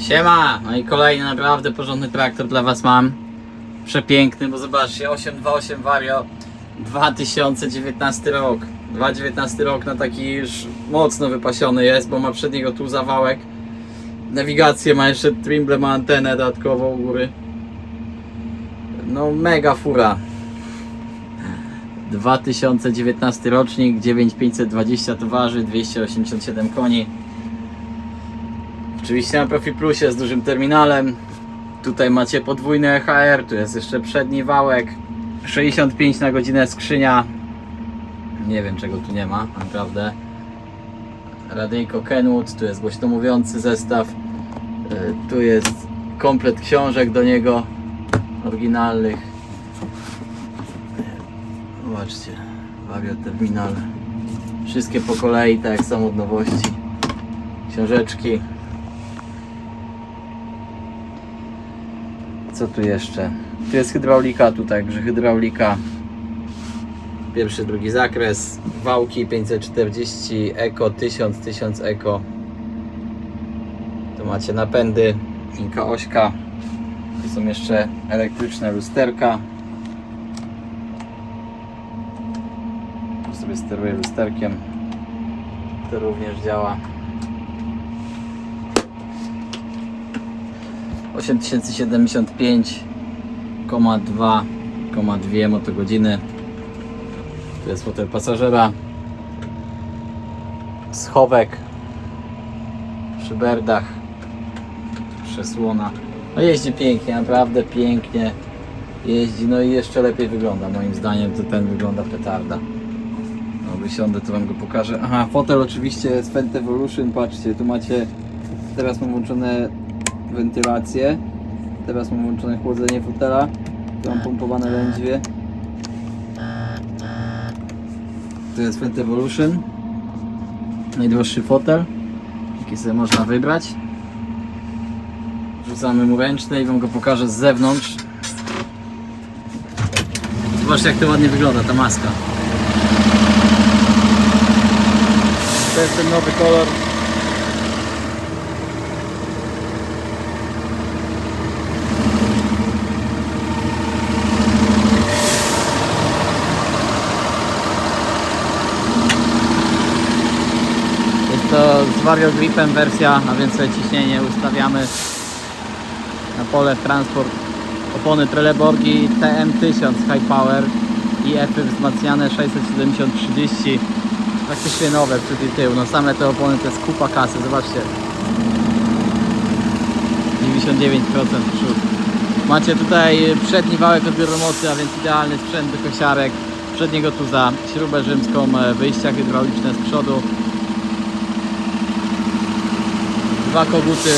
Siema! No i kolejny naprawdę porządny traktor dla Was mam. Przepiękny, bo zobaczcie, 828 Vario 2019 rok. 2019 rok na taki już mocno wypasiony jest, bo ma przedniego tu zawałek. Nawigację ma jeszcze Trimble, ma antenę dodatkowo u góry. No mega fura. 2019 rocznik, 9520 to waży, 287 koni. Oczywiście na Profi Plusie z dużym terminalem. Tutaj macie podwójny EHR, tu jest jeszcze przedni wałek. 65 na godzinę skrzynia. Nie wiem czego tu nie ma, naprawdę. Radyjko Kenwood, tu jest głośno mówiący zestaw. E, Tu jest komplet książek do niego, oryginalnych. Zobaczcie, Vario Terminal. Wszystkie po kolei, tak jak są od nowości. Książeczki. Co tu jeszcze? Tu jest hydraulika, tu także hydraulika. Pierwszy, drugi zakres. Wałki 540 Eco 1000, 1000 Eco. Tu macie napędy, Inka ośka. Tu są jeszcze elektryczne lusterka. Tu sobie steruję lusterkiem. To również działa. 8075,2,2 motogodziny. Tu jest fotel pasażera. Schowek. Szyberdach. Przesłona. No jeździ pięknie, naprawdę pięknie jeździ. No i jeszcze lepiej wygląda. Moim zdaniem to ten wygląda petarda. No wysiądę, to wam go pokażę. Aha, fotel oczywiście jest Fendt Evolution. Patrzcie, tu macie teraz mam włączone wentylację. Teraz mam włączone chłodzenie fotela. Tu mam pompowane lędźwie. To jest Fendt Evolution. Najdroższy fotel, jaki sobie można wybrać. Rzucamy mu ręczny i wam go pokażę z zewnątrz. Zobaczcie jak to ładnie wygląda, ta maska. To jest ten nowy kolor. Jest to z Vario Gripem wersja, a więc ciśnienie ustawiamy na pole w transport. Opony Trelleborgi TM1000 High Power i EFy wzmacniane 670-30 praktycznie nowe przed i tył. No same te opony to jest kupa kasy, zobaczcie. 99% przód. Macie tutaj przedni wałek odbioru mocy, a więc idealny sprzęt do kosiarek. Przedniego tuza, śrubę rzymską, e, wyjścia hydrauliczne z przodu. Dwa koguty.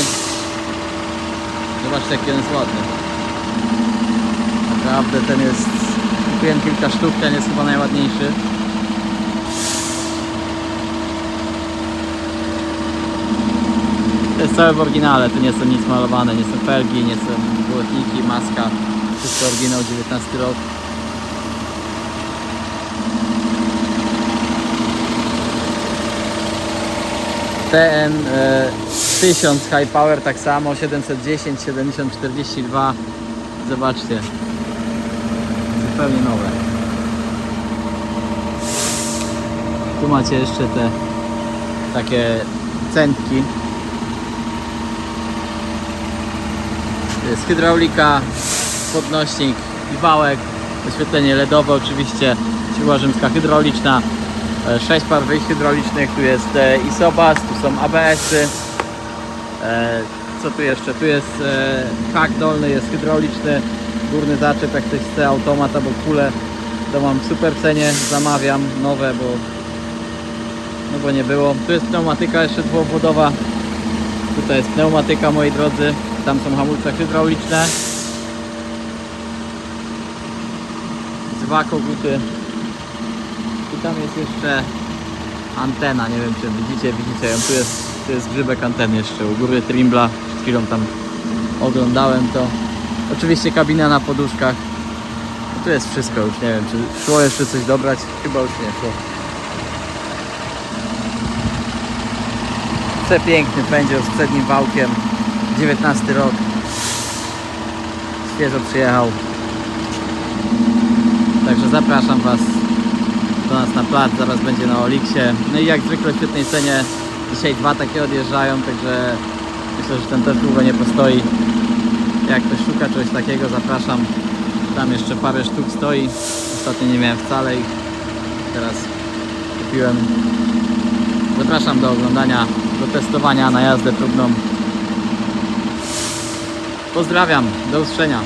Zobaczcie jaki jest ładny. Naprawdę ten jest... Kupiłem kilka sztuk, ten jest chyba najładniejszy. To jest całe w oryginale, tu nie są nic malowane, nie są felgi, nie są błotniki, maska. Wszystko oryginał 19 rok. TN e, 1000 High Power tak samo, 710, 70, 42. Zobaczcie. Zupełnie nowe. Tu macie jeszcze te takie centki. Jest hydraulika, podnośnik i wałek, oświetlenie LEDowe oczywiście, siła rzymska hydrauliczna, 6 par wyjść hydraulicznych, tu jest e, Isobas, tu są ABS-y. E, Co tu jeszcze? Tu jest e, hak dolny, jest hydrauliczny, górny zaczep, jak ktoś chce automat albo kulę, to mam w super cenie, zamawiam nowe, bo no bo nie było. Tu jest pneumatyka jeszcze dwuobwodowa. Tutaj jest pneumatyka moi drodzy. Tam są hamulce hydrauliczne. Dwa koguty. Tam jest jeszcze antena. Nie wiem czy widzicie, widzicie ją. Tu jest, tu jest grzybek anteny jeszcze u góry Trimbla. Przed chwilą tam oglądałem to. Oczywiście kabina na poduszkach. No tu jest wszystko już. Nie wiem czy szło jeszcze coś dobrać. Chyba już nie szło. Przepiękny pędzior z przednim wałkiem 19 rok. Świeżo przyjechał. Także zapraszam Was do nas na plac, zaraz będzie na Oliksie. No i jak zwykle w świetnej cenie. Dzisiaj dwa takie odjeżdżają, także myślę, że ten też długo nie postoi. Jak ktoś szuka czegoś takiego, zapraszam. Tam jeszcze parę sztuk stoi. Ostatnio nie miałem wcale ich. Teraz kupiłem. Zapraszam do oglądania, do testowania na jazdę próbną. Pozdrawiam, do usłyszenia.